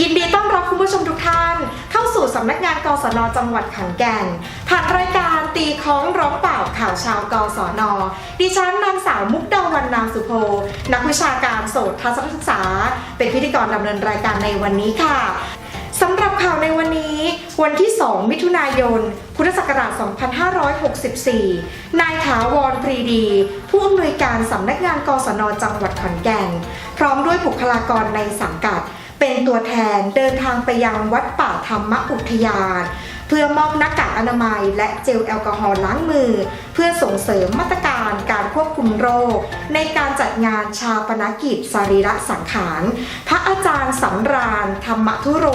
ยินดีต้อนรับคุณผู้ชมทุกท่าน เข้าสู่สำนักงานกศนจังหวัดขอนแก่นผ่านรายการตีของร้องเปล่าข่าวชาวกศนดิฉันนางสาวมุกดาวันนามสุโพนักวิชาการโสตทัศนศึกษา เป็นพิธีกรดำเนินรายการในวันนี้ค่ะสำหรับข่าวในวันนี้ วันที่ 2 มิถุนายน พุทธศักราช 2564 นายถาวรปรีดี ผู้อำนวยการสำนักงานกศนจังหวัดขอนแก่น พร้อมด้วยบุคลากรในสังกัด เป็นตัวแทนเดินทางไปยังวัดป่าธรรมอุทยาน เพื่อมอบหน้ากากอนามัย และเจลแอลกอฮอล์ล้างมือ เพื่อส่งเสริมมาตรการการควบคุมโรค ในการจัดงานชาปนกิจสรีระสังขาร พระอาจารย์สำราญธรรมทุโร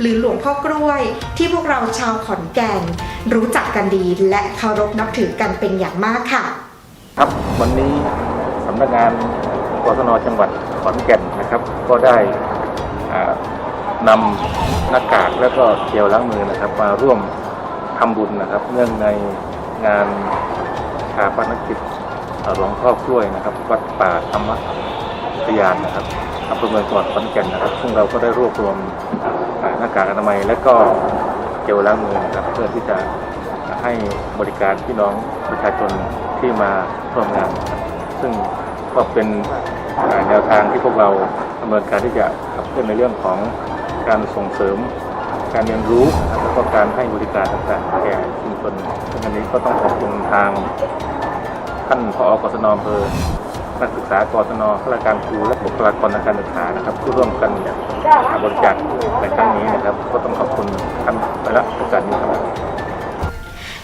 หรือหลวงพ่อกล้วย ที่พวกเราชาวขอนแก่น รู้จักกันดีและเคารพนับถือกันเป็นอย่างมากค่ะ ครับวันนี้สำนักงานกศนจังหวัดขอนแก่นนะครับ ก็ได้ นำหน้ากากแล้วก็เจลล้างมือนะครับ มาร่วมทำบุญนะครับ เนื่องในงานชาปนกิจหลวงพ่อกล้วยนะครับ วัดป่าธรรมทยานนะครับอำเภอเมืองจังหวัดขอนแก่นนะครับ ซึ่งเราก็ได้รวบรวมหน้ากากอนามัยและก็เจลล้างมือนะครับ เพื่อที่จะให้บริการพี่น้องประชาชนที่มาร่วมงาน ซึ่งก็เป็น แนวทางที่พวกเราดำเนินการที่จะขับเคลื่อนในเรื่องของการส่งเสริม การเรียนรู้แล้วก็การให้บริการต่างๆแก่ชุมชนซึ่งอันนี้ก็ต้องขอบคุณทางท่านผอกศนอำเภอนักศึกษากศนข้าราชการครูและบุคลากรทางการศึกษานะครับที่ร่วมกันบริจาคในครั้งนี้นะครับ ก็ต้องขอบคุณท่านไปละโอกาสนี้ครับ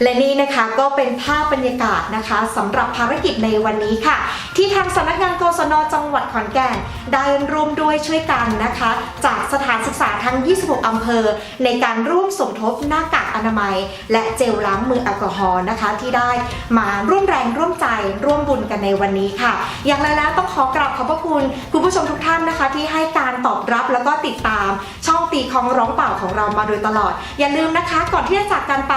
และนี่นะคะก็เป็นภาพบรรยากาศนะคะสำหรับภารกิจในวันนี้ค่ะ ที่ทางสำนักงานกศนจังหวัดขอนแก่นได้ร่วมด้วยช่วยกันนะคะ จากสถานศึกษาทั้ง 26 อำเภอ ในการร่วมสมทบหน้ากากอนามัย และเจลล้างมือแอลกอฮอล์นะคะ ที่ได้มาร่วมแรงร่วมใจร่วมบุญกันในวันนี้ค่ะ อย่างไรแล้วต้องขอกราบขอบพระคุณคุณผู้ชมทุกท่านนะคะ ที่ให้การตอบรับแล้วก็ติดตาม ช่องตีของร้องเปล่าของเรามาโดยตลอด อย่าลืมนะคะ ก่อนที่จะจากกันไป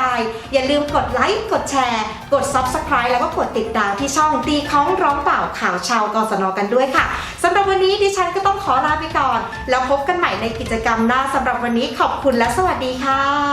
อย่าลืมกดไลค์กดแชร์ กด Subscribe แล้วก็กดติดตามที่ช่องตีของร้องเปล่าข่าวชาวกศนกันด้วยค่ะสำหรับวันนี้ดิฉันก็ต้องขอลาไปก่อน แล้วพบกันใหม่ในกิจกรรมหน้าสำหรับวันนี้ขอบคุณและสวัสดีค่ะ